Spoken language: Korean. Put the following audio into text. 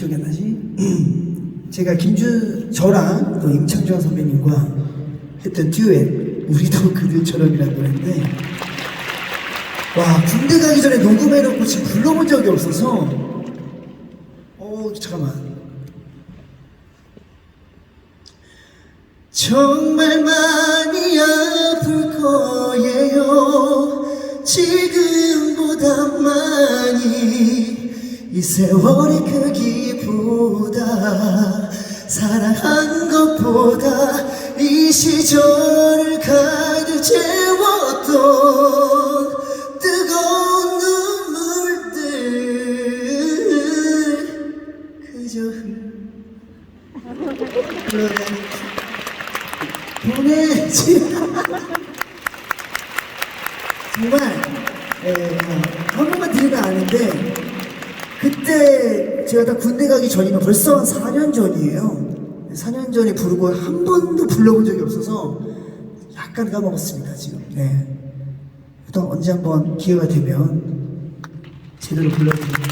기억이 안 나지? 제가 김주 저랑 또 임창정 선배님과 했던 듀엣 우리도 그들처럼이라는 노래인데 와 군대 가기 전에 녹음해놓고 지금 불러본 적이 없어서 어 잠깐만 정말 많이 아플 거예요 지금보다 많이 이 세월의 크기보다 사랑한 것보다 이 시절을 가득 채웠던 뜨거운 눈물들. 그저 보내지. 정말 예, 어, 한 번만 들으면 아는데 그때 제가 다 군대 가기 전이면 벌써 한 4년 전이에요 4년 전에 부르고 한 번도 불러본 적이 없어서 약간 까먹었습니다 지금 네. 또 언제 한번 기회가 되면 제대로 불러드리겠습니다